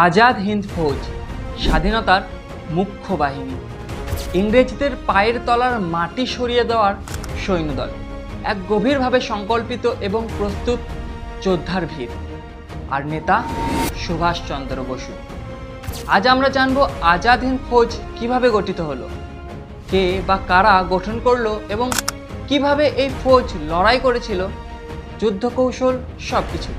আজাদ হিন্দ ফৌজ, স্বাধীনতার মুখ্য বাহিনী। ইংরেজদের পায়ের তলার মাটি সরিয়ে দেওয়ার সৈন্যদল। এক গভীরভাবে সংকল্পিত এবং প্রস্তুত যোদ্ধার ভিড়। আর নেতা সুভাষচন্দ্র বসু। আজ আমরা জানব আজাদ হিন্দ ফৌজ কীভাবে গঠিত হলো, কে বা কারা গঠন করল এবং কীভাবে এই ফৌজ লড়াই করেছিল যুদ্ধ কৌশল সব কিছু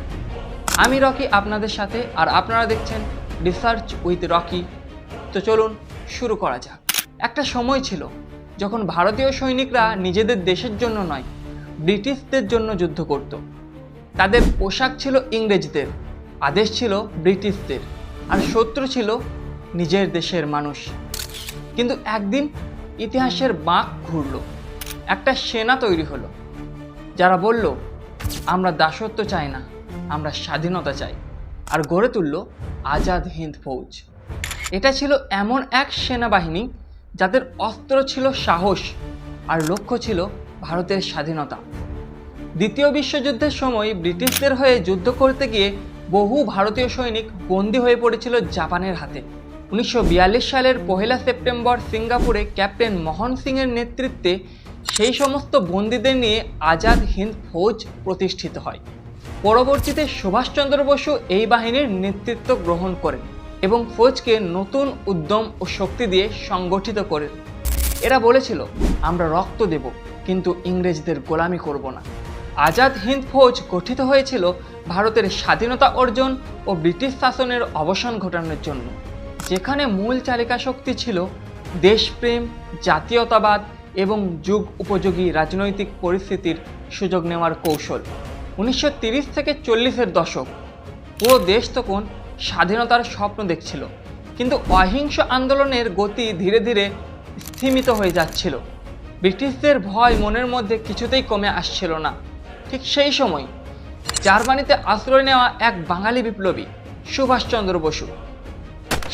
আমি রকি আপনাদের সাথে, আর আপনারা দেখছেন রিসার্চ উইথ রকি। তো চলুন শুরু করা যাক। একটা সময় ছিল যখন ভারতীয় সৈনিকরা নিজেদের দেশের জন্য নয়, ব্রিটিশদের জন্য যুদ্ধ করত। তাদের পোশাক ছিল ইংরেজদের, আদেশ ছিল ব্রিটিশদের, আর শত্রু ছিল নিজের দেশের মানুষ। কিন্তু একদিন ইতিহাসের বাঁক ঘুরল, একটা সেনা তৈরি হলো, যারা বলল, আমরা দাসত্ব চাই না আমরা স্বাধীনতা চাই। আর গড়ে তুলল আজাদ হিন্দ ফৌজ। এটা ছিল এমন এক সেনাবাহিনী যাদের অস্ত্র ছিল সাহস আর লক্ষ্য ছিল ভারতের স্বাধীনতা। দ্বিতীয় বিশ্বযুদ্ধের সময় ব্রিটিশদের হয়ে যুদ্ধ করতে গিয়ে বহু ভারতীয় সৈনিক বন্দী হয়ে পড়েছিল জাপানের হাতে। উনিশশো বিয়াল্লিশ সালের পহেলা সেপ্টেম্বর সিঙ্গাপুরে ক্যাপ্টেন মোহন সিংয়ের নেতৃত্বে সেই সমস্ত বন্দীদের নিয়ে আজাদ হিন্দ ফৌজ প্রতিষ্ঠিত হয়। পরবর্তীতে সুভাষচন্দ্র বসু এই বাহিনীর নেতৃত্ব গ্রহণ করেন এবং ফৌজকে নতুন উদ্যম ও শক্তি দিয়ে সংগঠিত করেন। এরা বলেছিল, আমরা রক্ত দেব, কিন্তু ইংরেজদের গোলামি করব না। আজাদ হিন্দ ফৌজ গঠিত হয়েছিল ভারতের স্বাধীনতা অর্জন ও ব্রিটিশ শাসনের অবসান ঘটানোর জন্য, যেখানে মূল চালিকা শক্তি ছিল দেশপ্রেম, জাতীয়তাবাদ এবং যুগ উপযোগী রাজনৈতিক পরিস্থিতির সুযোগ নেওয়ার কৌশল। উনিশশো থেকে চল্লিশের দশক। পুরো দেশ তখন স্বাধীনতার স্বপ্ন দেখছিল, কিন্তু অহিংস আন্দোলনের গতি ধীরে ধীরে স্থিমিত হয়ে যাচ্ছিল। ব্রিটিশদের ভয় মনের মধ্যে কিছুতেই কমে আসছিল না। ঠিক সেই সময় জার্মানিতে আশ্রয় নেওয়া এক বাঙালি বিপ্লবী, সুভাষচন্দ্র বসু,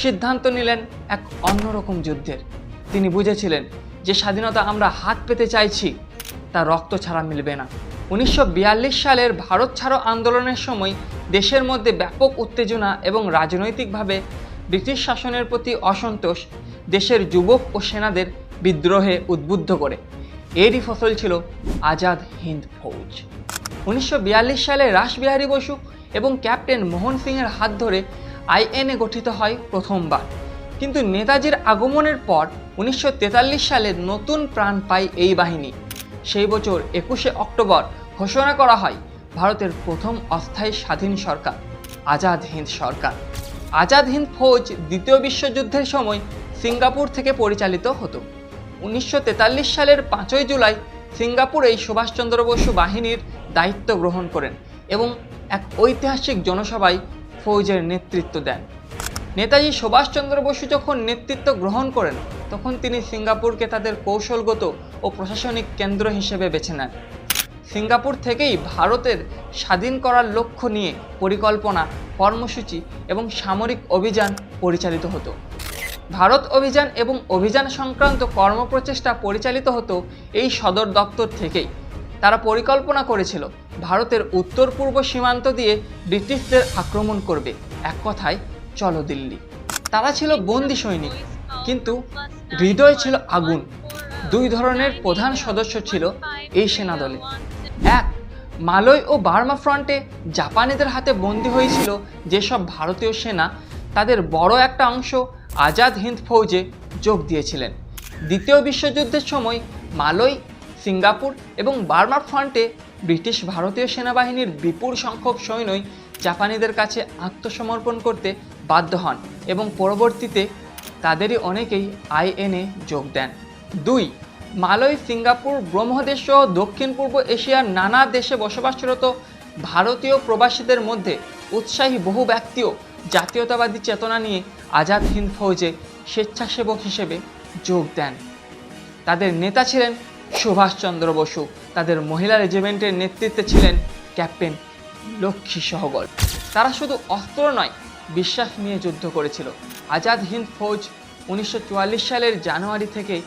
সিদ্ধান্ত নিলেন এক অন্যরকম যুদ্ধের। তিনি বুঝেছিলেন যে স্বাধীনতা আমরা হাত পেতে চাইছি, তা রক্ত ছাড়া মিলবে না। উনিশশো বিয়াল্লিশ সালের ভারত ছাড়ো আন্দোলনের সময় দেশের মধ্যে ব্যাপক উত্তেজনা এবং রাজনৈতিকভাবে ব্রিটিশ শাসনের প্রতি অসন্তোষ দেশের যুবক ও সেনাদের বিদ্রোহে উদ্বুদ্ধ করে। এরই ফসল ছিল আজাদ হিন্দ ফৌজ। উনিশশো বিয়াল্লিশ সালে রাসবিহারী বসু এবং ক্যাপ্টেন মোহন সিংয়ের হাত ধরে আইএনএ গঠিত হয় প্রথমবার। কিন্তু নেতাজির আগমনের পর উনিশশো তেতাল্লিশ সালে নতুন প্রাণ পায় এই বাহিনী। সেই বছর একুশে অক্টোবর ঘোষণা করা হয়, ভারতের প্রথম অস্থায়ী স্বাধীন সরকার, আজাদ হিন্দ সরকার। আজাদ হিন্দ ফৌজ দ্বিতীয় বিশ্বযুদ্ধের সময় সিঙ্গাপুর থেকে পরিচালিত হতো। উনিশশো তেতাল্লিশ সালের পাঁচই জুলাই সিঙ্গাপুরেই সুভাষচন্দ্র বসু বাহিনীর দায়িত্ব গ্রহণ করেন এবং এক ঐতিহাসিক জনসভায় ফৌজের নেতৃত্ব দেন। নেতাজি সুভাষচন্দ্র বসু যখন নেতৃত্ব গ্রহণ করেন, তখন তিনি সিঙ্গাপুরকে তাদের কৌশলগত ও প্রশাসনিক কেন্দ্র হিসেবে বেছে নেন। সিঙ্গাপুর থেকেই ভারতের স্বাধীন করার লক্ষ্য নিয়ে পরিকল্পনা, কর্মসূচি এবং সামরিক অভিযান পরিচালিত হতো। ভারত অভিযান এবং অভিযান সংক্রান্ত কর্মপ্রচেষ্টা পরিচালিত হতো এই সদর দপ্তর থেকেই। তারা পরিকল্পনা করেছিল ভারতের উত্তর পূর্ব সীমান্ত দিয়ে ব্রিটিশদের আক্রমণ করবে। এক কথায়, চলো দিল্লি। তারা ছিল বন্দি সৈনিক, কিন্তু হৃদয় ছিল আগুন। দুই ধরনের প্রধান সদস্য ছিল এই সেনাদলে। এক মালয় ও বার্মা ফ্রন্টে জাপানিদের হাতে বন্দী হয়েছিল যেসব ভারতীয় সেনা, তাদের বড় একটা অংশ আজাদ হিন্দ ফৌজে যোগ দিয়েছিলেন। দ্বিতীয় বিশ্বযুদ্ধের সময় মালয়, সিঙ্গাপুর এবং বার্মা ফ্রন্টে ব্রিটিশ ভারতীয় সেনাবাহিনীর বিপুল সংখ্যক সৈন্যই জাপানিদের কাছে আত্মসমর্পণ করতে বাধ্য হন এবং পরবর্তীতে তাদেরই অনেকেই আইএনএ যোগ দেন। দুই মালয়, সিঙ্গাপুর, ব্রহ্মদেশ সহ দক্ষিণ পূর্ব এশিয়ার নানা দেশে বসবাসরত ভারতীয় প্রবাসীদের মধ্যে উৎসাহী বহু ব্যক্তিও জাতীয়তাবাদী চেতনা নিয়ে আজাদ হিন্দ ফৌজে স্বেচ্ছাসেবক হিসেবে যোগ দেন। তাদের নেতা ছিলেন সুভাষচন্দ্র বসু। তাদের মহিলা রেজিমেন্টের নেতৃত্বে ছিলেন ক্যাপ্টেন লক্ষ্মী সহগল। তারা শুধু অস্ত্র নয়, বিশ্বাস নিয়ে যুদ্ধ করেছিল। আজাদ হিন্দ ফৌজ উনিশশো চুয়াল্লিশ সালের জানুয়ারি থেকে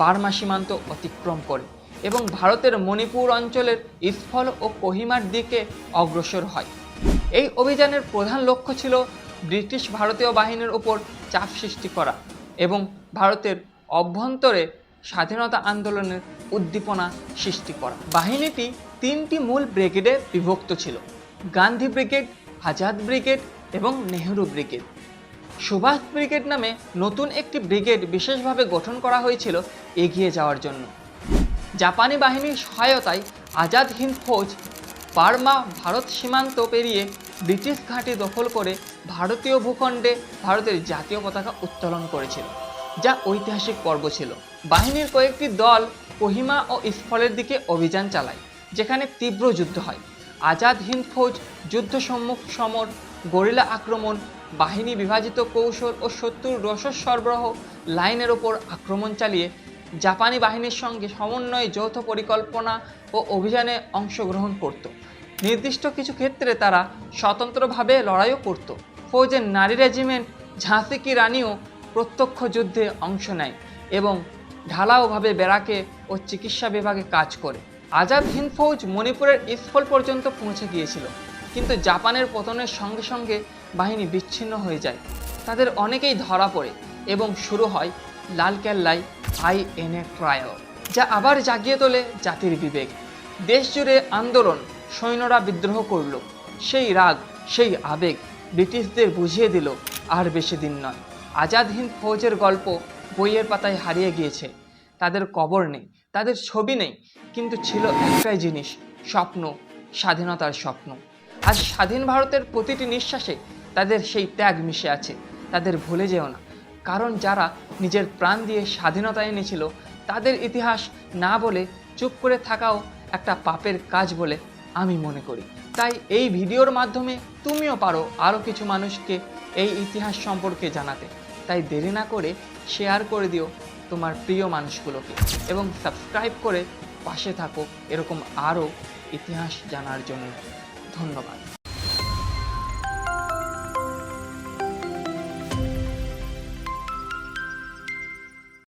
বার্মা সীমান্ত অতিক্রম করে এবং ভারতের মণিপুর অঞ্চলের ইস্ফল ও কোহিমার দিকে অগ্রসর হয়। এই অভিযানের প্রধান লক্ষ্য ছিল ব্রিটিশ ভারতীয় বাহিনীর ওপর চাপ সৃষ্টি করা এবং ভারতের অভ্যন্তরে স্বাধীনতা আন্দোলনের উদ্দীপনা সৃষ্টি করা। বাহিনীটি তিনটি মূল ব্রিগেডে বিভক্ত ছিল, গান্ধী ব্রিগেড, আজাদ ব্রিগেড এবং নেহেরু ব্রিগেড। সুভাষ ব্রিগেড নামে নতুন একটি ব্রিগেড বিশেষভাবে গঠন করা হয়েছিল এগিয়ে যাওয়ার জন্য। জাপানি বাহিনীর সহায়তায় আজাদ হিন্দ ফৌজ বার্মা ভারত সীমান্ত পেরিয়ে ব্রিটিশ ঘাঁটি দখল করে ভারতীয় ভূখণ্ডে ভারতের জাতীয় পতাকা উত্তোলন করেছিল, যা ঐতিহাসিক পর্ব ছিল। বাহিনীর কয়েকটি দল কোহিমা ও ইস্ফলের দিকে অভিযান চালায়, যেখানে তীব্র যুদ্ধ হয়। আজাদ হিন্দ ফৌজ যুদ্ধ সম্মুখ সমর গরিলা আক্রমণ, বাহিনী বিভাজিত কৌশল ও শত্রুর রসদ সরবরাহ লাইনের ওপর আক্রমণ চালিয়ে জাপানি বাহিনীর সঙ্গে সমন্বয়ে যৌথ পরিকল্পনা ও অভিযানে অংশগ্রহণ করত। নির্দিষ্ট কিছু ক্ষেত্রে তারা স্বতন্ত্রভাবে লড়াইও করত। ফৌজের নারী রেজিমেন্ট ঝাঁসি কি রানীও প্রত্যক্ষ যুদ্ধে অংশ নেয় এবং ঢালাওভাবে বেড়াকে ও চিকিৎসা বিভাগে কাজ করে। আজাদ হিন্দ ফৌজ মণিপুরের ইস্ফল পর্যন্ত পৌঁছে গিয়েছিল। কিন্তু জাপানের পতনের সঙ্গে সঙ্গে বাহিনী বিচ্ছিন্ন হয়ে যায়। তাদের অনেকেই ধরা পড়ে এবং শুরু হয় লালকেল্লায় আইএনএ ট্রায়াল, যা আবার জাগিয়ে তোলে জাতির বিবেক। দেশ জুড়ে আন্দোলন সৈন্যরা বিদ্রোহ করল। সেই রাগ, সেই আবেগ ব্রিটিশদের বুঝিয়ে দিল আর বেশি দিন নয়। আজাদ হিন্দ ফৌজের গল্প বইয়ের পাতায় হারিয়ে গিয়েছে। তাদের কবর নেই, তাদের ছবি নেই, কিন্তু ছিল একটাই জিনিস, স্বপ্ন, স্বাধীনতার স্বপ্ন। আজ স্বাধীন ভারতের প্রতিটি নিঃশ্বাসে তাদের সেই ত্যাগ মিশে আছে। তাদের ভুলে যেও না। কারণ যারা নিজের প্রাণ দিয়ে স্বাধীনতা এনেছিল, তাদের ইতিহাস না বলে চুপ করে থাকাও একটা পাপের কাজ বলে আমি মনে করি। তাই এই ভিডিওর মাধ্যমে তুমিও পারো আরও কিছু মানুষকে এই ইতিহাস সম্পর্কে জানাতে। তাই দেরি না করে শেয়ার করে দিও তোমার প্রিয় মানুষগুলোকে এবং সাবস্ক্রাইব করে পাশে থাকো এরকম আরও ইতিহাস জানার জন্য। 못한가 봐요.